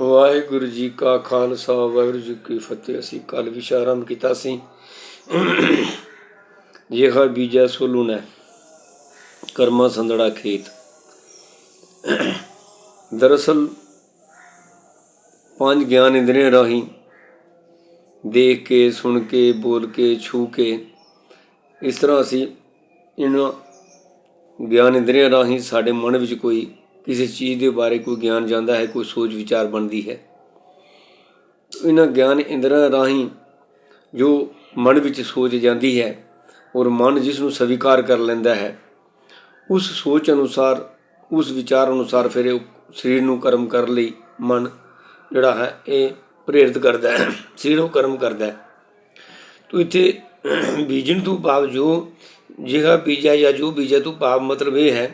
ਵਾਹਿਗੁਰੂ ਜੀ ਕਾ ਖਾਲਸਾ, ਵਾਹਿਗੁਰੂ ਜੀ ਕੀ ਫਤਿਹ। ਅਸੀਂ ਕੱਲ ਵਿਸ਼ਾ ਆਰੰਭ ਕੀਤਾ ਸੀ। ਜਿਹਾ ਬੀਜਾ ਸੋਲੂਣਾ ਕਰਮਾ ਸੰਦੜਾ ਖੇਤ। ਦਰਅਸਲ ਪੰਜ ਗਿਆਨ ਇੰਦਰੀਆਂ ਰਾਹੀਂ ਦੇਖ ਕੇ, ਸੁਣ ਕੇ, ਬੋਲ ਕੇ, ਛੂ ਕੇ, ਇਸ ਤਰ੍ਹਾਂ ਅਸੀਂ ਇਹਨਾਂ ਗਿਆਨ ਇੰਦਰੀਆਂ ਰਾਹੀਂ ਸਾਡੇ ਮਨ ਵਿੱਚ ਕੋਈ ਕਿਸੇ ਚੀਜ਼ ਦੇ ਬਾਰੇ ਕੋਈ ਗਿਆਨ ਜਾਂਦਾ ਹੈ, ਕੋਈ ਸੋਚ ਵਿਚਾਰ ਬਣਦੀ ਹੈ। ਇਹਨਾਂ ਗਿਆਨ ਇੰਦਰਾਂ ਰਾਹੀਂ ਜੋ ਮਨ ਵਿੱਚ ਸੋਚ ਜਾਂਦੀ ਹੈ ਔਰ ਮਨ ਜਿਸ ਨੂੰ ਸਵੀਕਾਰ ਕਰ ਲੈਂਦਾ ਹੈ, ਉਸ ਸੋਚ ਅਨੁਸਾਰ, ਉਸ ਵਿਚਾਰ ਅਨੁਸਾਰ ਫਿਰ ਇਹ ਸਰੀਰ ਨੂੰ ਕਰਮ ਕਰਨ ਲਈ ਮਨ ਜਿਹੜਾ ਹੈ, ਇਹ ਪ੍ਰੇਰਿਤ ਕਰਦਾ ਹੈ, ਸਰੀਰ ਨੂੰ ਕਰਮ ਕਰਦਾ ਹੈ। ਤੋ ਇੱਥੇ ਬੀਜਣ ਤੋਂ ਭਾਵ ਜੋ ਜਿਹਾ ਬੀਜਾ ਜਾਂ ਜੋ ਬੀਜਾ ਤੋਂ ਭਾਵ ਮਤਲਬ ਇਹ ਹੈ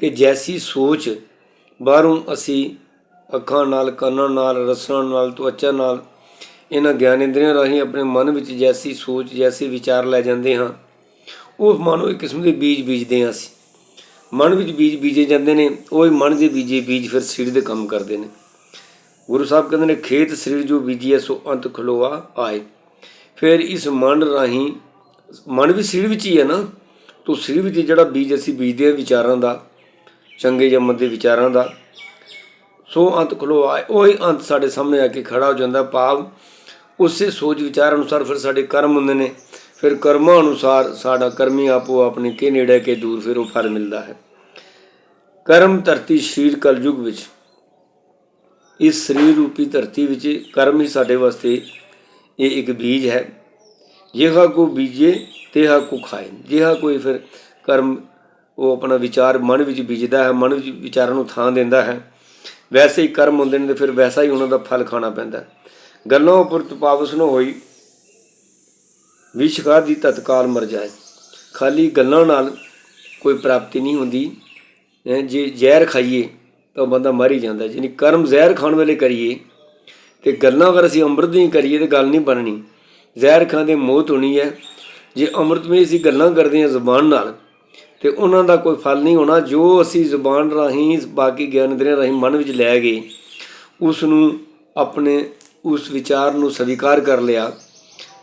ਕਿ ਜੈਸੀ ਸੋਚ ਬਾਹਰੋਂ ਅਸੀਂ ਅੱਖਾਂ ਨਾਲ, ਕੰਨਾਂ ਨਾਲ, ਰਸਨਾਂ ਨਾਲ, ਤਵਚਾ ਨਾਲ ਇਹਨਾਂ ਗਿਆਨ ਇੰਦਰੀਆਂ ਰਾਹੀਂ ਆਪਣੇ ਮਨ ਵਿੱਚ ਜੈਸੀ ਸੋਚ, ਜੈਸੇ ਵਿਚਾਰ ਲੈ ਜਾਂਦੇ ਹਾਂ। ਉਹ ਮਾਨੋ ਇੱਕ ਕਿਸਮ ਦੇ ਬੀਜ ਬੀਜਦੇ ਹਾਂ ਅਸੀਂ। ਮਨ ਵਿੱਚ ਬੀਜ ਬੀਜੇ ਜਾਂਦੇ ਨੇ, ਉਹ ਹੀ ਮਨ ਦੇ ਬੀਜੇ ਬੀਜ ਫਿਰ ਸਰੀਰ ਦੇ ਕੰਮ ਕਰਦੇ ਨੇ। ਗੁਰੂ ਸਾਹਿਬ ਕਹਿੰਦੇ ਨੇ, ਖੇਤ ਸਰੀਰ ਜੋ ਬੀਜੀਐ, ਸੋ ਅੰਤ ਖਲੋਆ ਆਏ। ਫਿਰ ਇਸ ਮਨ ਰਾਹੀਂ, ਮਨ ਵੀ ਸਰੀਰ ਵਿੱਚ ਹੀ ਹੈ ਨਾ, ਤੋ ਸਰੀਰ ਵਿੱਚ ਜਿਹੜਾ ਬੀਜ ਅਸੀਂ ਬੀਜਦੇ ਹਾਂ ਵਿਚਾਰਾਂ ਦਾ ਚੰਗੇ ਜਾਂ ਮੰਦੇ ਵਿਚਾਰਾਂ ਦਾ। ਸੋ ਅੰਤ ਖਲੋ ਆਏ। ਉਹੀ ਅੰਤ ਸਾਡੇ ਸਾਹਮਣੇ ਆ ਕੇ ਖੜਾ ਹੋ ਜਾਂਦਾ ਭਾਵ ਉਸੇ ਸੋਚ ਵਿਚਾਰ ਅਨੁਸਾਰ ਫਿਰ ਸਾਡੇ ਕਰਮ ਹੁੰਦੇ ਨੇ। ਫਿਰ ਕਰਮਾਂ ਅਨੁਸਾਰ ਸਾਡਾ ਕਰਮੀ ਆਪੋ ਆਪਣੇ ਕੇ ਨੇੜੇ ਕੇ ਦੂਰ ਫਿਰ ਉਹ ਫਲ ਮਿਲਦਾ ਹੈ। ਕਰਮ ਧਰਤੀ ਸ਼ੀਰ ਕਲਯੁਗ ਵਿੱਚ। ਇਸ ਸਰੀਰ ਰੂਪੀ ਧਰਤੀ ਵਿੱਚ ਕਰਮ ਹੀ ਸਾਡੇ ਵਾਸਤੇ ਇਹ ਇੱਕ ਬੀਜ ਹੈ। ਜਿਹਾ ਕੋ ਬੀਜੇ ਤੇਹਾ ਕੋ ਖਾਏ ਜਿਹਾ ਕੋਈ ਫਿਰ ਕਰਮ ਉਹ ਆਪਣਾ ਵਿਚਾਰ ਮਨ ਵਿੱਚ ਬੀਜਦਾ ਹੈ, ਮਨ ਵਿੱਚ ਵਿਚਾਰਾਂ ਨੂੰ ਥਾਂ ਦਿੰਦਾ ਹੈ। ਵੈਸੇ ਹੀ ਕਰਮ ਹੁੰਦੇ ਨੇ ਤੇ ਫਿਰ ਵੈਸਾ ਹੀ ਉਹਨਾਂ ਦਾ ਫਲ ਖਾਣਾ ਪੈਂਦਾ ਗੱਲਾਂ ਉੱਪਰ ਤਪਾਵਸ ਨੂੰ ਹੋਈ ਵਿਸ਼ ਦੀ ਤਤਕਾਲ ਮਰ ਜਾਏ। ਖਾਲੀ ਗੱਲਾਂ ਨਾਲ ਕੋਈ ਪ੍ਰਾਪਤੀ ਨਹੀਂ ਹੁੰਦੀ। ਜੇ ਜ਼ਹਿਰ ਖਾਈਏ ਤਾਂ ਬੰਦਾ ਮਰ ਹੀ ਜਾਂਦਾ ਜਿਨੀ ਕਰਮ ਜ਼ਹਿਰ ਖਾਣ ਵੇਲੇ ਕਰੀਏ ਤੇ ਗੱਲਾਂ ਅਗਰ ਅਸੀਂ ਅੰਮ੍ਰਿਤ ਨਹੀਂ ਕਰੀਏ ਤੇ ਗੱਲ ਨਹੀਂ ਬਣਨੀ। ਜ਼ਹਿਰ ਖਾਂਦੇ ਮੌਤ ਹੋਣੀ ਹੈ। ਜੇ ਅੰਮ੍ਰਿਤ ਅੰਮ੍ਰਿਤਮਈ ਅਸੀਂ ਗੱਲਾਂ ਕਰਦੇ ਹਾਂ ਜ਼ੁਬਾਨ ਨਾਲ ਤੇ ਉਹਨਾਂ ਦਾ ਕੋਈ ਫਲ ਨਹੀਂ ਹੋਣਾ। ਜੋ ਅਸੀਂ ਜ਼ੁਬਾਨ ਰਾਹੀਂ, ਬਾਕੀ ਗਿਆਨ ਇੰਦਰੀਆਂ ਰਾਹੀਂ ਮਨ ਵਿੱਚ ਲੈ ਗਏ ਉਸ ਨੂੰ ਆਪਣੇ ਉਸ ਵਿਚਾਰ ਨੂੰ ਸਵੀਕਾਰ ਕਰ ਲਿਆ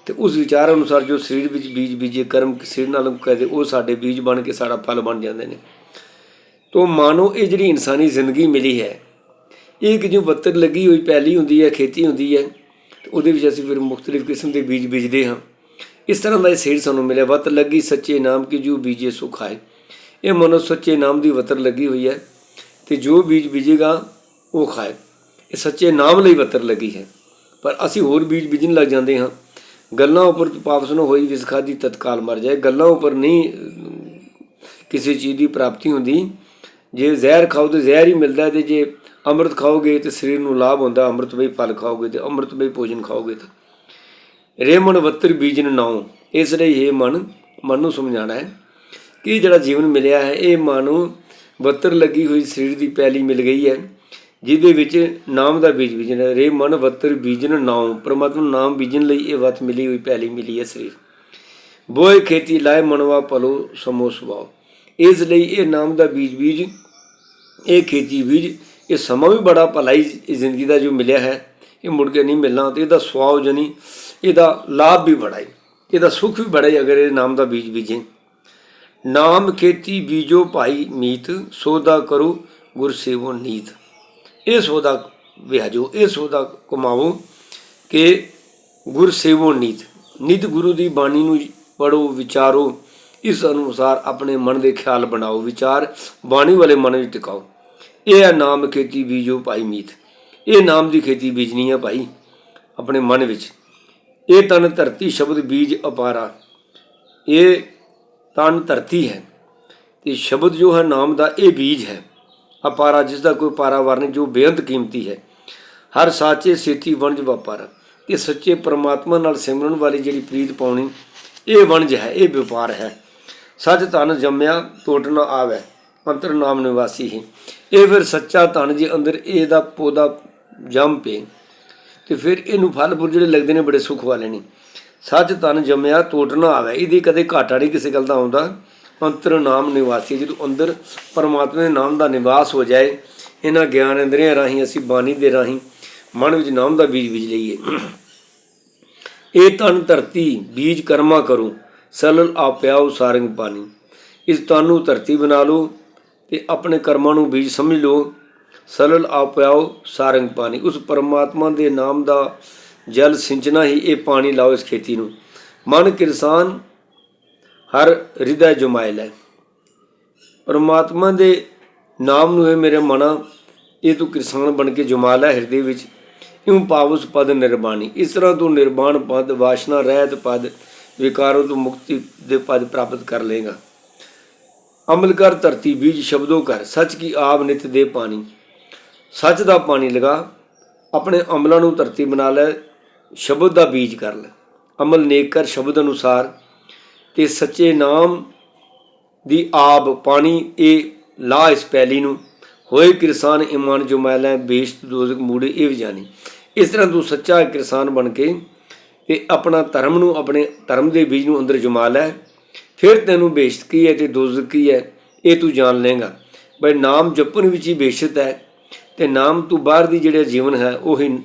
ਤੇ ਉਸ ਵਿਚਾਰ ਅਨੁਸਾਰ ਜੋ ਸਰੀਰ ਵਿੱਚ ਬੀਜ ਬੀਜੇ, ਕਰਮ ਸਰੀਰ ਨਾਲ ਕਹਦੇ, ਉਹ ਸਾਡੇ ਬੀਜ ਬਣ ਕੇ ਸਾਡਾ ਫਲ ਬਣ ਜਾਂਦੇ ਨੇ। ਤੋ ਮਾਨੋ ਇਹ ਜਿਹੜੀ ਇਨਸਾਨੀ ਜ਼ਿੰਦਗੀ ਮਿਲੀ ਹੈ, ਇਹ ਕਿ ਜੋ ਬੱਤਰ ਲੱਗੀ ਹੋਈ, ਪੈਲੀ ਹੁੰਦੀ ਹੈ, ਖੇਤੀ ਹੁੰਦੀ ਹੈ ਤੇ ਉਹਦੇ ਵਿੱਚ ਅਸੀਂ ਫਿਰ ਮੁxtਲਿਫ ਕਿਸਮ ਦੇ ਬੀਜ ਬੀਜਦੇ ਹਾਂ। ਇਸ ਤਰ੍ਹਾਂ ਦਾ ਇਹ ਸੇਧ ਸਾਨੂੰ ਮਿਲਿਆ। ਵਤ ਲੱਗੀ ਸੱਚੇ ਨਾਮ ਕੀ, ਜੋ ਬੀਜੇ ਸੋ ਖਾਏ। ਇਹ ਮਨੋ ਸੱਚੇ ਨਾਮ ਦੀ ਵਤਰ ਲੱਗੀ ਹੋਈ ਹੈ ਤੇ ਜੋ ਬੀਜ ਬੀਜੇਗਾ, ਉਹ ਖਾਏ। ਇਹ ਸੱਚੇ ਨਾਮ ਲਈ ਵਤਰ ਲੱਗੀ ਹੈ। ਪਰ ਅਸੀਂ ਹੋਰ ਬੀਜ ਬੀਜਣ ਲੱਗ ਜਾਂਦੇ ਹਾਂ। ਗੱਲਾਂ ਉੱਪਰ ਪਾਪਸ ਨੂੰ ਹੋਈ ਵਿਸਖਾ ਦੀ ਤਤਕਾਲ ਮਰ ਜਾਏ। ਗੱਲਾਂ ਉੱਪਰ ਨਹੀਂ, ਕਿਸੇ ਚੀਜ਼ ਦੀ ਪ੍ਰਾਪਤੀ ਹੁੰਦੀ। ਜੇ ਜ਼ਹਿਰ ਖਾਓ ਤੇ ਜ਼ਹਿਰ ਹੀ ਮਿਲਦਾ ਹੈ ਤੇ ਜੇ ਅੰਮ੍ਰਿਤ ਖਾਓਗੇ ਤੇ ਸਰੀਰ ਨੂੰ ਲਾਭ ਹੁੰਦਾ। ਅੰਮ੍ਰਿਤ ਬਈ ਫਲ ਖਾਓਗੇ ਤੇ ਅੰਮ੍ਰਿਤਮਈ ਭੋਜਨ ਖਾਓਗੇ ਤਾਂ। ਰੇ ਮਨ ਵੱਤਰ ਬੀਜਨ ਨਾਉ। ਇਸ ਲਈ ਇਹ ਮਨ ਮਨ ਨੂੰ ਸਮਝਾਣਾ ਹੈ ਕਿ ਜਿਹੜਾ ਜੀਵਨ ਮਿਲਿਆ ਹੈ, ਇਹ ਮਨ ਨੂੰ ਵੱਤਰ ਲੱਗੀ ਹੋਈ ਸਰੀਰ ਦੀ ਪੈਲੀ ਮਿਲ ਗਈ ਹੈ, ਜਿਹਦੇ ਵਿੱਚ ਨਾਮ ਦਾ ਬੀਜ ਬੀਜਣ ਰੇ ਮਨ ਵੱਤਰ ਬੀਜਨ ਨਾਉ। ਪਰਮਾਤਮਾ ਨੂੰ ਨਾਮ ਬੀਜਣ ਲਈ ਇਹ ਵਤ ਮਿਲੀ ਹੋਈ ਪੈਲੀ ਮਿਲੀ ਹੈ ਸਰੀਰ। ਬੋਏ ਖੇਤੀ ਲਾਏ ਮਨਵਾ ਭਲੋ ਸਮੋ ਸੁਭਾਉ ਇਸ ਲਈ ਇਹ ਨਾਮ ਦਾ ਬੀਜ ਬੀਜ, ਇਹ ਖੇਤੀ ਬੀਜ, ਇਹ ਸਮਾਂ ਵੀ ਬੜਾ ਭਲਾਈ ਜ਼ਿੰਦਗੀ ਦਾ ਜੋ ਮਿਲਿਆ ਹੈ, ਇਹ ਮੁੜ ਕੇ ਨਹੀਂ ਮਿਲਣਾ ਤੇ ਇਹਦਾ ਸਵਾਉ ਜਨੀ ਇਹਦਾ ਲਾਭ ਵੀ ਬੜਾ ਹੈ ਇਹਦਾ ਸੁੱਖ ਵੀ ਬੜਾ ਹੈ ਅਗਰ ਇਹ ਨਾਮ ਦਾ ਬੀਜ ਬੀਜੇ। ਨਾਮ ਖੇਤੀ ਬੀਜੋ ਭਾਈ ਮੀਤ, ਸੋਦਾ ਕਰੋ ਗੁਰ ਸੇਵੋ ਨੀਤ। ਇਹ ਸੋਦਾ ਵਿਆਜੋ, ਇਹ ਸੋਦਾ ਕਮਾਵੋ ਕਿ ਗੁਰ ਸੇਵੋ ਨੀਤ। ਨਿਤ ਗੁਰੂ ਦੀ ਬਾਣੀ ਨੂੰ ਪੜੋ ਵਿਚਾਰੋ, ਇਸ ਅਨੁਸਾਰ ਆਪਣੇ ਮਨ ਦੇ ਖਿਆਲ ਬਣਾਓ, ਵਿਚਾਰ ਬਾਣੀ ਵਾਲੇ ਮਨ ਵਿੱਚ ਟਿਕਾਓ। ਇਹ ਹੈ ਨਾਮ ਖੇਤੀ ਬੀਜੋ ਭਾਈ ਮੀਤ। ਇਹ ਨਾਮ ਦੀ ਖੇਤੀ ਬੀਜਣੀ ਹੈ ਭਾਈ, ਆਪਣੇ ਮਨ ਵਿੱਚ। ਇਹ ਤਨ ਧਰਤੀ ਸ਼ਬਦ ਬੀਜ ਅਪਾਰਾ। ਇਹ ਤਨ ਧਰਤੀ ਹੈ। ਤੇ ਸ਼ਬਦ ਜੋ ਹੈ ਨਾਮ ਦਾ ਇਹ ਬੀਜ ਹੈ। ਅਪਾਰਾ ਜਿਸ ਦਾ ਕੋਈ ਪਾਰਾਵਾਰ ਨਹੀਂ, ਜੋ ਬੇਅੰਤ ਕੀਮਤੀ ਹੈ। ਹਰ ਸਾਚੇ ਸੇਤੀ ਵਣਜ ਵਪਾਰ। ਇਹ ਸੱਚੇ ਪਰਮਾਤਮਾ ਨਾਲ ਸਿਮਰਨ ਵਾਲੀ ਜਿਹੜੀ ਪ੍ਰੀਤ ਪਾਉਣੀ, ਇਹ ਵਣਜ ਹੈ, ਇਹ ਵਪਾਰ ਹੈ। ਸੱਚ ਧਨ ਜੰਮਿਆ ਟੋਟ ਨਾ ਆਵੇ ਅੰਤਰ ਨਾਮ ਨਿਵਾਸੀ ਹੈ। ਇਹ ਫਿਰ ਸੱਚਾ ਧਨ ਜੇ ਅੰਦਰ ਇਹਦਾ ਪੌਦਾ ਜੰਮ ਪਏ। ਤੇ ਫਿਰ ਇਹਨੂੰ ਫਲ ਫੁੱਲ ਜਿਹੜੇ ਲੱਗਦੇ ਨੇ ਬੜੇ ਸੁੱਖ ਵਾਲੇ ਨੇ। ਸੱਚ ਤਨ ਜੰਮਿਆ ਟੋਟ ਨਾ ਆਵੇ। ਇਹਦੀ ਕਦੇ ਘਾਟਾ ਨਹੀਂ ਕਿਸੇ ਗੱਲ ਦਾ ਆਉਂਦਾ। ਅੰਤਰ ਨਾਮ ਨਿਵਾਸੀ ਜਦੋਂ ਅੰਦਰ ਪਰਮਾਤਮਾ ਦੇ ਨਾਮ ਦਾ ਨਿਵਾਸ ਹੋ ਜਾਏ, ਇਹਨਾਂ ਗਿਆਨ ਇੰਦਰੀਆਂ ਰਾਹੀਂ ਅਸੀਂ ਬਾਣੀ ਦੇ ਰਾਹੀਂ ਮਨ ਵਿੱਚ ਨਾਮ ਦਾ ਬੀਜ ਬੀਜ ਲਈਏ। ਇਹ ਤਨ ਧਰਤੀ, ਬੀਜ ਕਰਮਾ ਕਰੋ। ਸਲਲ ਆਪਿਆਉ ਸਾਰੰਗ ਪਾਣੀ। ਇਸ ਤਨ ਨੂੰ ਧਰਤੀ ਬਣਾ ਲਓ ਤੇ ਆਪਣੇ ਕਰਮਾਂ ਨੂੰ ਬੀਜ ਸਮਝ ਲਓ। ਸਲਲ ਆਪਿਆਉ ਸਾਰੰਗ ਪਾਣੀ। ਉਸ ਪਰਮਾਤਮਾ ਦੇ ਨਾਮ ਦਾ ਜਲ ਸਿੰਚਣਾ ਹੀ ਇਹ ਪਾਣੀ ਲਾਓ ਇਸ ਖੇਤੀ ਨੂੰ। ਮਨ ਕਿਰਸਾਨ ਹਰ ਹਿਰਦੈ ਜੁਮਾਇਲ ਹੈ। ਪਰਮਾਤਮਾ ਦੇ ਨਾਮ ਨੂੰ ਹੈ ਮੇਰੇ ਮਨਾ। ਇਹ ਤੂੰ ਕਿਰਸਾਨ ਬਣ ਕੇ ਜੁਮਾ ਹੈ ਹਿਰਦੇ ਵਿੱਚ। ਇਉਂ ਪਾਵਸ ਪਦ ਨਿਰਬਾਣੀ। ਇਸ ਤਰ੍ਹਾਂ ਤੂੰ ਨਿਰਵਾਣ ਪਦ, ਵਾਸ਼ਨਾ, ਰਹਿਤ ਪਦ, ਵਿਕਾਰੋਂ ਤੋਂ ਮੁਕਤੀ ਦੇ ਪਦ ਪ੍ਰਾਪਤ ਕਰ ਲੇਗਾ ਅਮਲ ਕਰ ਧਰਤੀ ਬੀਜ, ਸ਼ਬਦੋ ਕਰ। ਸੱਚ ਕੀ ਆਬ ਨਿਤ ਦੇ ਪਾਣੀ। ਸੱਚ ਦਾ ਪਾਣੀ ਲਗਾ, ਆਪਣੇ ਅਮਲਾਂ ਨੂੰ ਧਰਤੀ ਬਣਾ ਲੈ, ਸ਼ਬਦ ਦਾ ਬੀਜ ਕਰ ਲੈ। ਅਮਲ ਨੇਕ ਕਰ ਸ਼ਬਦ ਅਨੁਸਾਰ। ਤੇ ਸੱਚੇ ਨਾਮ ਦੀ ਆਬ ਪਾਣੀ ਇਹ ਲਾ ਇਸ ਪੈਲੀ ਨੂੰ। ਹੋਏ ਕਿਰਸਾਨ ਇਮਾਨ ਜੋ ਮੈਲਾਂ ਬੇਸ਼ਤ ਦੋਜ਼ਕ ਮੂੜੇ ਇਹ ਵੀ ਜਾਣੀ। ਇਸ ਤਰ੍ਹਾਂ ਤੂੰ ਸੱਚਾ ਕਿਰਸਾਨ ਬਣ ਕੇ ਤੇ ਆਪਣਾ ਧਰਮ ਨੂੰ, ਆਪਣੇ ਧਰਮ ਦੇ ਬੀਜ ਨੂੰ ਅੰਦਰ ਜਮਾ ਲੈ। ਫਿਰ ਤੈਨੂੰ ਬੇਸ਼ਤ ਕੀ ਹੈ ਤੇ ਦੋਜ਼ਕ ਕੀ ਹੈ, ਇਹ ਤੂੰ ਜਾਣ ਲੇਗਾ ਬਈ ਨਾਮ ਜਪਣ ਵਿੱਚ ਹੀ ਬੇਸ਼ਤ ਹੈ। ਤੇ ਨਾਮ ਤੋਂ ਬਾਹਰ ਦੀ ਜਿਹੜਾ ਜੀਵਨ ਹੈ, ਉਹ ਹੀ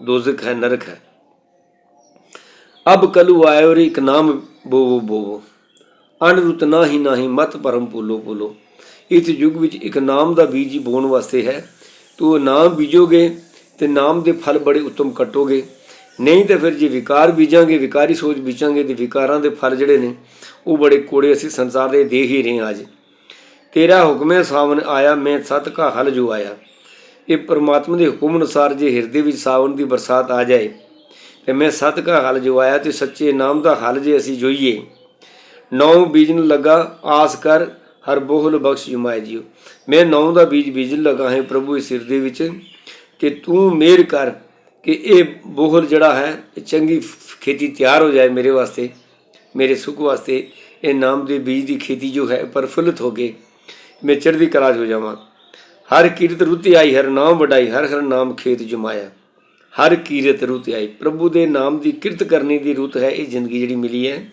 ਦੋਜ਼ਕ ਹੈ, ਨਰਕ ਹੈ। ਅਬ ਕਲੂ ਆਇਓ ਰੇ, ਇੱਕ ਨਾਮ ਬੋਵੋ ਬੋਵੋ ਅਨਰੁਤ ਨਾਹੀ ਨਾਹੀ ਮਤ ਪਰਮ ਪੁੱਲੋ ਪੁੱਲੋ ਇਸ ਯੁੱਗ ਵਿੱਚ ਇੱਕ ਨਾਮ ਦਾ ਬੀਜ ਹੀ ਬੋਣ ਵਾਸਤੇ ਹੈ। ਤੂੰ ਨਾਮ ਬੀਜੋਗੇ ਤੇ ਨਾਮ ਦੇ ਫਲ ਬੜੇ ਉੱਤਮ ਕੱਟੋਗੇ। ਨਹੀਂ ਤੇ ਫਿਰ ਜੇ ਵਿਕਾਰ ਬੀਜਾਂਗੇ, ਵਿਕਾਰੀ ਸੋਚ ਬੀਜਾਂਗੇ ਤੇ ਵਿਕਾਰਾਂ ਦੇ ਫਲ ਜਿਹੜੇ ਨੇ, ਉਹ ਬੜੇ ਕੋੜੇ ਅਸੀਂ ਸੰਸਾਰ ਦੇ ਦੇਖ ਹੀ ਰਹੇ ਹਾਂ ਅੱਜ। ਤੇਰਾ ਹੁਕਮੇ ਸਾਵਨ ਆਇਆ, ਮੈਂ ਸਤ ਕਾ ਹਲ ਜੋ ਆਇਆ। ਇਹ ਪਰਮਾਤਮਾ ਦੇ ਹੁਕਮ ਅਨੁਸਾਰ ਜੇ ਹਿਰਦੇ ਵਿੱਚ ਸਾਵਨ ਦੀ ਬਰਸਾਤ ਆ ਜਾਏ, ਤੇ ਮੈਂ ਸਤ ਕਾ ਹਲ ਜੋ ਆਇਆ ਤੇ ਸੱਚੇ ਨਾਮ ਦਾ ਹਲ ਜੇ ਅਸੀਂ ਜੋਈਏ। ਨੌ ਬੀਜਣ ਲੱਗਾ, ਆਸ ਕਰ, ਹਰ ਬੋਹਲ ਬਖਸ਼ ਜਮਾਏ ਜੀਓ। ਮੈਂ ਨੌ ਦਾ ਬੀਜ ਬੀਜਣ ਲੱਗਾ ਹੈ ਪ੍ਰਭੂ ਇਸ ਹਿਰਦੇ ਵਿੱਚ, ਕਿ ਤੂੰ ਮਿਹਰ ਕਰ ਕਿ ਇਹ ਬੋਹਲ ਜਿਹੜਾ ਹੈ, ਇਹ ਚੰਗੀ ਖੇਤੀ ਤਿਆਰ ਹੋ ਜਾਏ ਮੇਰੇ ਵਾਸਤੇ, ਮੇਰੇ ਸੁਖ ਵਾਸਤੇ, ਇਹ ਨਾਮ ਦੇ ਬੀਜ ਦੀ ਖੇਤੀ ਜੋ ਹੈ ਪਰਫੁੱਲਤ ਹੋ ਗਏ ਮੈਂ ਚੜ੍ਹਦੀ ਕਲਾਜ ਹੋ ਜਾਵਾਂ। ਹਰ ਕੀਰਤ ਰੁੱਤੀ ਆਈ, ਹਰ ਨਾਮ ਵਡਾਈ, ਹਰ ਹਰ ਨਾਮ ਖੇਤ ਜਮਾਇਆ। ਹਰ ਕੀਰਤ ਰੁੱਤ ਆਈ। ਪ੍ਰਭੂ ਦੇ ਨਾਮ ਦੀ ਕਿਰਤ ਕਰਨੀ ਦੀ ਰੁੱਤ ਹੈ, ਇਹ ਜ਼ਿੰਦਗੀ ਜਿਹੜੀ ਮਿਲੀ ਹੈ।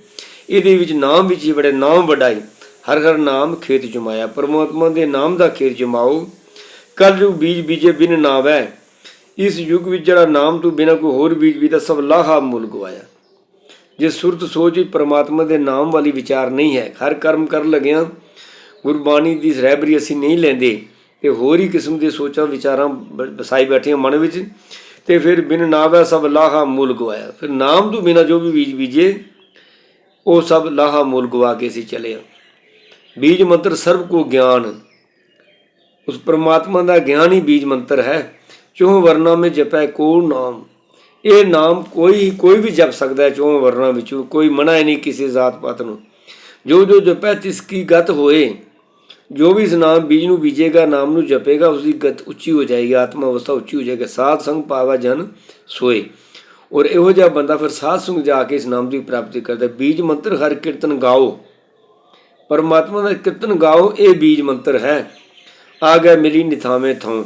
ਇਹਦੇ ਵਿੱਚ ਨਾਮ ਵਿੱਚ ਹੀ ਬੜੇ ਨਾਮ ਵਡਾਈ, ਹਰ ਹਰ ਨਾਮ ਖੇਤ ਜਮਾਇਆ। ਪਰਮਾਤਮਾ ਦੇ ਨਾਮ ਦਾ ਖੇਤ ਜਮਾਓ। ਕਲ ਜੋ ਬੀਜ ਬੀਜੇ ਬਿਨ ਨਾਵੈ। ਇਸ ਯੁੱਗ ਵਿੱਚ ਜਿਹੜਾ ਨਾਮ ਤੋਂ ਬਿਨਾ ਕੋਈ ਹੋਰ ਬੀਜ ਬੀਜਦਾ, ਸਭ ਲਾਹਾ ਮੁੱਲ ਗਵਾਇਆ। ਜੇ ਸੁਰਤ ਸੋਚ ਵਿੱਚ ਪਰਮਾਤਮਾ ਦੇ ਨਾਮ ਵਾਲੀ ਵਿਚਾਰ ਨਹੀਂ ਹੈ, ਹਰ ਕਰਮ ਕਰਨ ਲੱਗਿਆਂ ਗੁਰਬਾਣੀ ਦੀ ਰਹਿਬਰੀ ਅਸੀਂ ਨਹੀਂ ਲੈਂਦੇ। ਤੇ ਹੋਰ ਹੀ ਕਿਸਮ ਦੇ ਸੋਚਾਂ, ਵਿਚਾਰਾਂ ਬ- ਵਸਾਈ ਬੈਠੀਆਂ ਮਨ ਵਿੱਚ ਤੇ ਫਿਰ ਬਿਨ ਨਾਵੈ ਸਭ ਲਾਹਾ ਮੁੱਲ ਗਵਾਇਆ। ਫਿਰ ਨਾਮ ਤੋਂ ਬਿਨਾ ਜੋ ਵੀ ਬੀਜ ਬੀਜੇ, ਉਹ ਸਭ ਲਾਹਾ ਮੂਲ ਗਵਾ ਕੇ ਅਸੀਂ ਚਲੇ ਆ ਬੀਜ ਮੰਤਰ ਸਰਬ ਕੋ ਗਿਆਨ। ਉਸ ਪ੍ਰਮਾਤਮਾ ਦਾ ਗਿਆਨ ਹੀ ਬੀਜ ਮੰਤਰ ਹੈ। ਚੋਹ ਵਰਨਾ ਮੇ ਜਪੈ ਕੋ ਨਾਮ। ਇਹ ਨਾਮ ਕੋਈ ਕੋਈ ਵੀ ਜਪ ਸਕਦਾ ਹੈ ਚੋਹ ਵਰਨਾ ਵਿੱਚੋਂ। ਕੋਈ ਮਨਾ ਹੀ ਨਹੀਂ ਕਿਸੇ ਜ਼ਾਤ ਪਾਤ ਨੂੰ। ਜੋ ਜੋ ਜਪੈ ਤਿਸ ਕੀ ਗਤ ਹੋਏ ਜੋ ਵੀ ਇਸ ਨਾਮ, ਬੀਜ ਨੂੰ ਬੀਜੇਗਾ, ਨਾਮ ਨੂੰ ਜਪੇਗਾ ਉਸ ਦੀ ਗਤ ਉੱਚੀ ਹੋ ਜਾਏਗੀ, ਆਤਮਾ ਅਵਸਥਾ ਉੱਚੀ ਹੋ ਜਾਏਗੀ, ਸਾਧ ਸੰਗ ਪਾਵਾ ਜਨ ਸੋਏ। ਔਰ ਇਹੋ ਜਿਹਾ ਬੰਦਾ ਫਿਰ ਸਾਧ ਸੰਗ ਜਾ ਕੇ ਇਸ ਨਾਮ ਦੀ ਪ੍ਰਾਪਤੀ ਕਰਦਾ ਬੀਜ ਮੰਤਰ ਹਰ ਕੀਰਤਨ ਗਾਓ। ਪਰਮਾਤਮਾ ਦਾ ਕੀਰਤਨ ਗਾਓ, ਇਹ ਬੀਜ ਮੰਤਰ ਹੈ। ਆ ਗਿਆ ਮੇਰੀ ਨਿਥਾਵੇਂ ਥਾਂ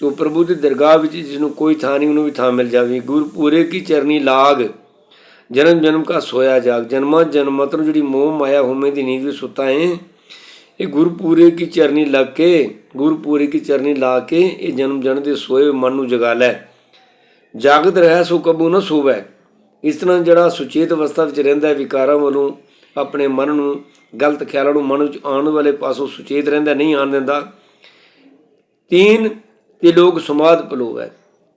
ਤੋ ਪ੍ਰਭੂ ਦੀ ਦਰਗਾਹ ਵਿੱਚ ਜਿਸ ਨੂੰ ਕੋਈ ਥਾਂ ਨਹੀਂ, ਉਹਨੂੰ ਵੀ ਥਾਂ ਮਿਲ ਜਾਵੇ। ਗੁਰ ਪੂਰੇ ਕੀ ਚਰਨੀ ਲਾਗ। ਜਨਮ ਜਨਮ ਕਾ ਸੋਇਆ ਜਾਗ। ਜਨਮਾਂ ਜਨਮਾਂਤਰ ਜਿਹੜੀ ਮੋਹ ਮਾਇਆ ਹੋਮੇ ਦੀ ਨੀਂਦ ਵਿੱਚ ਸੁੱਤਾ ਹੈ ਇਹ ਗੁਰਪੂਰੇ ਕੀ ਚਰਨੀ ਲੱਗ ਕੇ, ਗੁਰਪੂਰੇ ਕੀ ਚਰਨੀ ਲਾ ਕੇ ਇਹ ਜਨਮ ਜਨ ਦੇ ਸੋਏ ਮਨ ਨੂੰ ਜਗਾ ਲੈ। ਜਾਗਤ ਰਹਿ ਸੋ ਕਬੂ ਨਾ ਸੋਵੈ। ਇਸ ਤਰ੍ਹਾਂ ਜਿਹੜਾ ਸੁਚੇਤ ਅਵਸਥਾ ਵਿੱਚ ਰਹਿੰਦਾ ਹੈ, ਵਿਕਾਰਾਂ ਵੱਲੋਂ ਆਪਣੇ ਮਨ ਨੂੰ, ਗਲਤ ਖਿਆਲਾਂ ਨੂੰ ਮਨ ਵਿੱਚ ਆਉਣ ਵਾਲੇ ਪਾਸੋਂ ਸੁਚੇਤ ਰਹਿੰਦਾ, ਨਹੀਂ ਆਣ ਦਿੰਦਾ। ਤੀਨ ਤੇ ਲੋਕ ਸਮਾਦ ਪਲੋਵੈ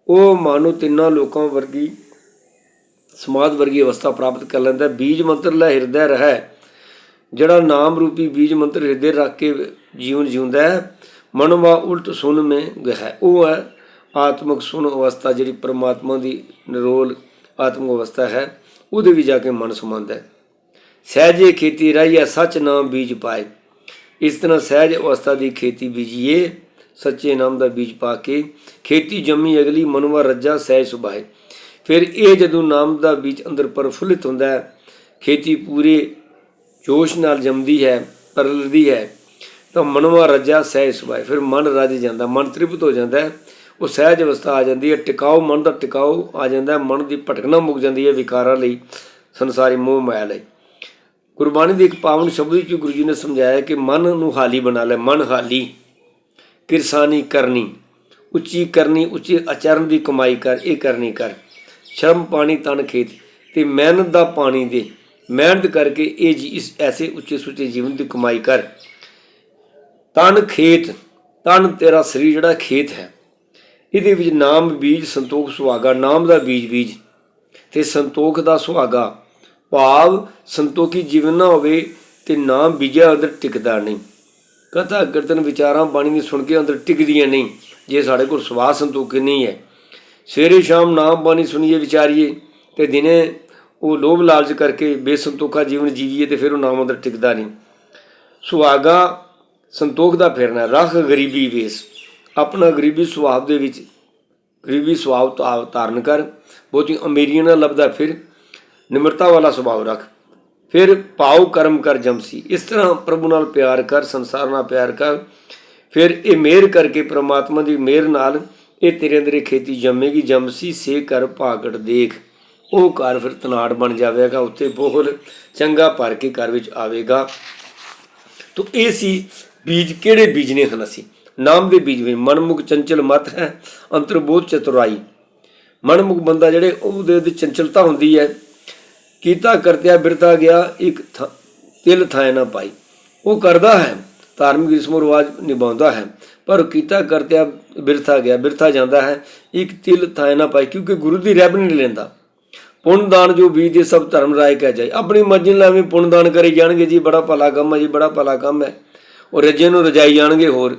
ਉਹ ਮਾਨੋ ਤਿੰਨਾਂ ਲੋਕਾਂ ਵਰਗੀ ਸਮਾਦ ਵਰਗੀ ਅਵਸਥਾ ਪ੍ਰਾਪਤ ਕਰ ਲੈਂਦਾ ਬੀਜ ਮੰਤਰ ਲੈ ਹਿਰਦੈ ਰਹਿ। ਜਿਹੜਾ ਨਾਮ ਰੂਪੀ ਬੀਜ ਮੰਤਰ ਹਿਰਦੇ ਰੱਖ ਕੇ ਜੀਵਨ ਜਿਉਂਦਾ ਹੈ, ਮਨਵਾ ਉਲਟ ਸੁਨ ਮੇ ਹੈ ਉਹ ਹੈ ਆਤਮਿਕ ਸੁਨ ਅਵਸਥਾ, ਜਿਹੜੀ ਪਰਮਾਤਮਾ ਦੀ ਨਿਰੋਲ ਆਤਮਿਕ ਅਵਸਥਾ ਹੈ, ਉਹਦੇ ਵੀ ਜਾ ਕੇ ਮਨ ਸਮਾਉਂਦਾ ਹੈ। ਸਹਿਜੇ ਖੇਤੀ ਰਾਈਆ ਸੱਚ ਨਾਮ ਬੀਜ ਪਾਏ। ਇਸ ਤਰ੍ਹਾਂ ਸਹਿਜ ਅਵਸਥਾ ਦੀ ਖੇਤੀ ਬੀਜੀਏ, ਸੱਚੇ ਨਾਮ ਦਾ ਬੀਜ ਪਾ ਕੇ ਖੇਤੀ ਜੰਮੀ ਅਗਲੀ ਮਨਵਾ ਰੱਜਾ ਸਹਿਜ ਸੁਭਾਏ। ਫਿਰ ਇਹ ਜਦੋਂ ਨਾਮ ਦਾ ਬੀਜ ਅੰਦਰ ਪ੍ਰਫੁੱਲਿਤ ਹੁੰਦਾ ਹੈ, ਖੇਤੀ ਪੂਰੇ ਜੋਸ਼ ਨਾਲ ਜੰਮਦੀ ਹੈ, ਪਰਲਦੀ ਹੈ, ਤਾਂ ਮਨਵਾ ਰੱਜਾ ਸਹਿਜ ਸੁਭਾਏ ਫਿਰ ਮਨ ਰੱਜ ਜਾਂਦਾ, ਮਨ ਤ੍ਰਿਪਤ ਹੋ ਜਾਂਦਾ ਉਹ ਸਹਿਜ ਅਵਸਥਾ ਆ ਜਾਂਦੀ ਹੈ ਟਿਕਾਓ ਮਨ ਦਾ ਟਿਕਾਓ ਆ ਜਾਂਦਾ ਮਨ ਦੀ ਭਟਕਣਾ ਮੁੱਕ ਜਾਂਦੀ ਹੈ ਵਿਕਾਰਾਂ ਲਈ, ਸੰਸਾਰੀ ਮੋਹ ਮਾਇਆ ਲਈ। ਗੁਰਬਾਣੀ ਦੇ ਇੱਕ ਪਾਵਨ ਸ਼ਬਦ ਵਿੱਚ ਗੁਰੂ ਜੀ ਨੇ ਸਮਝਾਇਆ ਕਿ ਮਨ ਨੂੰ ਹਾਲੀ ਬਣਾ ਲੈ, ਮਨ ਹਾਲੀ, ਕਿਰਸਾਨੀ ਕਰਨੀ, ਉੱਚੀ ਕਰਨੀ, ਉੱਚੇ ਆਚਰਨ ਦੀ ਕਮਾਈ ਕਰ, ਇਹ ਕਰਨੀ ਕਰ। ਸ਼ਰਮ ਪਾਣੀ ਤਨ ਖੇਤ, ਤੇ ਮਿਹਨਤ ਦਾ ਪਾਣੀ ਦੇ ਮਿਹਨਤ ਕਰਕੇ ਇਹ ਜੀ ਇਸ ਐਸੇ ਉੱਚੇ ਸੁੱਚੇ ਜੀਵਨ ਦੀ ਕਮਾਈ ਕਰ। ਤਨ ਖੇਤ, ਤਨ ਤੇਰਾ ਸਰੀਰ ਜਿਹੜਾ ਖੇਤ ਹੈ, ਇਹਦੇ ਵਿੱਚ ਨਾਮ ਬੀਜ ਸੰਤੋਖ ਸੁਹਾਗਾ, ਨਾਮ ਦਾ ਬੀਜ ਬੀਜ ਤੇ ਸੰਤੋਖ ਦਾ ਸੁਹਾਗਾ। ਭਾਵ ਸੰਤੋਖੀ ਜੀਵਨ ਨਾ ਹੋਵੇ ਤੇ ਨਾਮ ਬੀਜਿਆ ਅੰਦਰ ਟਿਕਦਾ ਨਹੀਂ। ਕਥਾ ਕੀਰਤਨ ਵਿਚਾਰਾਂ ਬਾਣੀ ਦੀ ਸੁਣ ਕੇ ਅੰਦਰ ਟਿਕਦੀਆਂ ਨਹੀਂ। ਜੇ ਸਾਡੇ ਕੋਲ ਸਵਾਸ ਸੰਤੋਖੀ ਨਹੀਂ ਹੈ, ਸਵੇਰੇ ਸ਼ਾਮ ਨਾਮ ਬਾਣੀ ਸੁਣੀਏ ਵਿਚਾਰੀਏ ਤੇ ਦਿਨੇ ਉਹ ਲੋਭ ਲਾਲਚ ਕਰਕੇ ਬੇਸੰਤੋਖਾ ਜੀਵਨ ਜੀਵੀਏ ਤੇ ਫਿਰ ਉਹ ਨਾਮ ਅੰਦਰ ਟਿਕਦਾ ਨਹੀਂ। ਸੁਹਾਗਾ ਸੰਤੋਖ ਦਾ ਫਿਰਨਾ, ਰੱਖ ਗਰੀਬੀ ਵੇਸ। ਆਪਣਾ ਗਰੀਬੀ ਸੁਭਾਵ ਦੇ ਵਿੱਚ ਗਰੀਬੀ ਸੁਭਾਵ ਧਾ- ਧਾਰਨ ਕਰ, ਬਹੁਤੀ ਅਮੀਰੀਆਂ ਨਾਲ ਲੱਭਦਾ ਫਿਰ, ਨਿਮਰਤਾ ਵਾਲਾ ਸੁਭਾਅ ਰੱਖ। ਫਿਰ ਪਾਉ ਕਰਮ ਕਰ ਜਮਸੀ। ਇਸ ਤਰ੍ਹਾਂ ਪ੍ਰਭੂ ਨਾਲ ਪਿਆਰ ਕਰ, ਸੰਸਾਰ ਨਾਲ ਪਿਆਰ ਕਰ। ਫਿਰ ਇਹ ਮਿਹਰ ਕਰਕੇ ਪ੍ਰਮਾਤਮਾ ਦੀ ਮਿਹਰ ਨਾਲ ਇਹ ਤੇਰੇ ਅੰਦਰ ਖੇਤੀ ਜੰਮੇਗੀ। ਜਮਸੀ ਸੇ ਕਰ ਭਾਗੜ ਦੇਖ। ਉਹ ਘਰ ਫਿਰ ਤਨਾੜ ਬਣ ਜਾਵੇਗਾ ਉੱਤੇ ਬੋਲ ਚੰਗਾ ਭਰ ਕੇ ਘਰ ਵਿੱਚ ਆਵੇਗਾ। ਤੋ ਇਹ ਸੀ ਬੀਜ ਕਿਹੜੇ ਬੀਜ ਨੇ ਹਨ ਅਸੀਂ? ਨਾਮ ਦੇ ਬੀਜ ਵਿੱਚ ਮਨਮੁਖ ਚੰਚਲ ਮਤ ਹੈ, ਅੰਤਰਬੋਧ ਚਤੁਰਾਈ। ਮਨਮੁਖ ਬੰਦਾ ਜਿਹੜੇ, ਉਹਦੇ ਵਿੱਚ ਚੰਚਲਤਾ ਹੁੰਦੀ ਹੈ। ਕੀਤਾ ਕਰਤਿਆ ਬਿਰਤਾ ਗਿਆ, ਇੱਕ ਥ- ਤਿਲ ਥਾਏ ਨਾ ਪਾਈ। ਉਹ ਕਰਦਾ ਹੈ, ਧਾਰਮਿਕ ਰਸਮੋ ਰਿਵਾਜ ਨਿਭਾਉਂਦਾ ਹੈ। ਪਰ ਕੀਤਾ ਕਰਤਿਆ ਬਿਰਥਾ ਗਿਆ, ਬਿਰਥਾ ਜਾਂਦਾ ਹੈ, ਇੱਕ ਤਿਲ ਥਾਏ ਨਾ ਪਾਈ, ਕਿਉਂਕਿ ਗੁਰੂ ਦੀ ਰਹਿਬ ਨਹੀਂ ਲੈਂਦਾ। ਪੁੰਨ ਦਾਨ ਜੋ ਬੀਜ ਦੇ ਸਭ ਧਰਮ ਰਾਏ ਕਹਿ ਜਾਏ। ਆਪਣੀ ਮਰਜ਼ੀ ਨਾਲ ਐਵੇਂ ਪੁੰਨ ਦਾਨ ਕਰੇ ਜਾਣਗੇ ਜੀ, ਬੜਾ ਭਲਾ ਕੰਮ ਹੈ ਜੀ, ਬੜਾ ਭਲਾ ਕੰਮ ਹੈ। ਉਹ ਰੱਜੇ ਨੂੰ ਰਜਾਈ ਜਾਣਗੇ ਹੋਰ।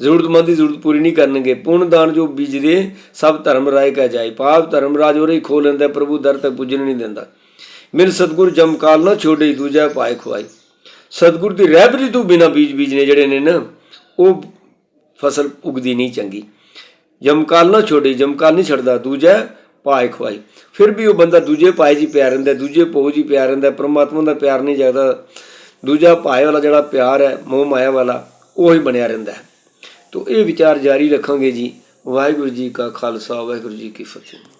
ਜ਼ਰੂਰਤਮੰਦ ਦੀ ਜ਼ਰੂਰਤ ਪੂਰੀ ਨਹੀਂ ਕਰਨਗੇ। ਪੁੰਨ ਦਾਨ ਜੋ ਬੀਜਦੇ ਸਭ ਧਰਮ ਰਾਏ ਕਹਿ ਜਾਏ। ਪਾਪ ਧਰਮ ਰਾਜ ਉਹਰੇ ਖੋ ਲੈਂਦਾ, ਪ੍ਰਭੂ ਦਰ ਤੱਕ ਪੁੱਜਣ ਨਹੀਂ ਦਿੰਦਾ। ਮੇਰੇ ਸਤਗੁਰ ਜਮਕਾਲ ਨਾ ਛੋੜੇ, ਦੂਜਾ ਪਾਏ ਖਵਾਈ ਸਤਗੁਰ ਦੀ ਰਹਿਬਰੀ ਤੋਂ ਬਿਨਾ ਬੀਜ ਬੀਜਨੇ ਜਿਹੜੇ ਨੇ ਨਾ, ਉਹ ਫਸਲ ਉਗਦੀ ਨਹੀਂ ਚੰਗੀ। ਜਮਕਾਲ ਨਾ ਛੋੜੇ ਜਮਕਾਲ ਨਹੀਂ ਛੱਡਦਾ। ਦੂਜਾ ਪਾਏ ਖਵਾਈ ਫਿਰ ਵੀ ਉਹ ਬੰਦਾ ਦੂਜੇ ਪਾਏ ਜੀ ਪਿਆਰ ਰਹਿੰਦਾ, ਦੂਜੇ ਪੋਹ ਜੀ ਪਿਆਰ ਰਹਿੰਦਾ, ਪ੍ਰਮਾਤਮਾ ਦਾ ਪਿਆਰ ਨਹੀਂ ਜਗਦਾ। ਦੂਜਾ ਪਾਏ ਵਾਲਾ ਜਿਹੜਾ ਪਿਆਰ ਹੈ, ਮੋਹ ਮਾਇਆ ਵਾਲਾ, ਉਹ ਹੀ ਬਣਿਆ ਰਹਿੰਦਾ ਹੈ। ਤੋ ਇਹ ਵਿਚਾਰ ਜਾਰੀ ਰੱਖਾਂਗੇ ਜੀ। ਵਾਹਿਗੁਰੂ ਜੀ ਕਾ ਖਾਲਸਾ, ਵਾਹਿਗੁਰੂ ਜੀ ਕੀ ਫਤਿਹ।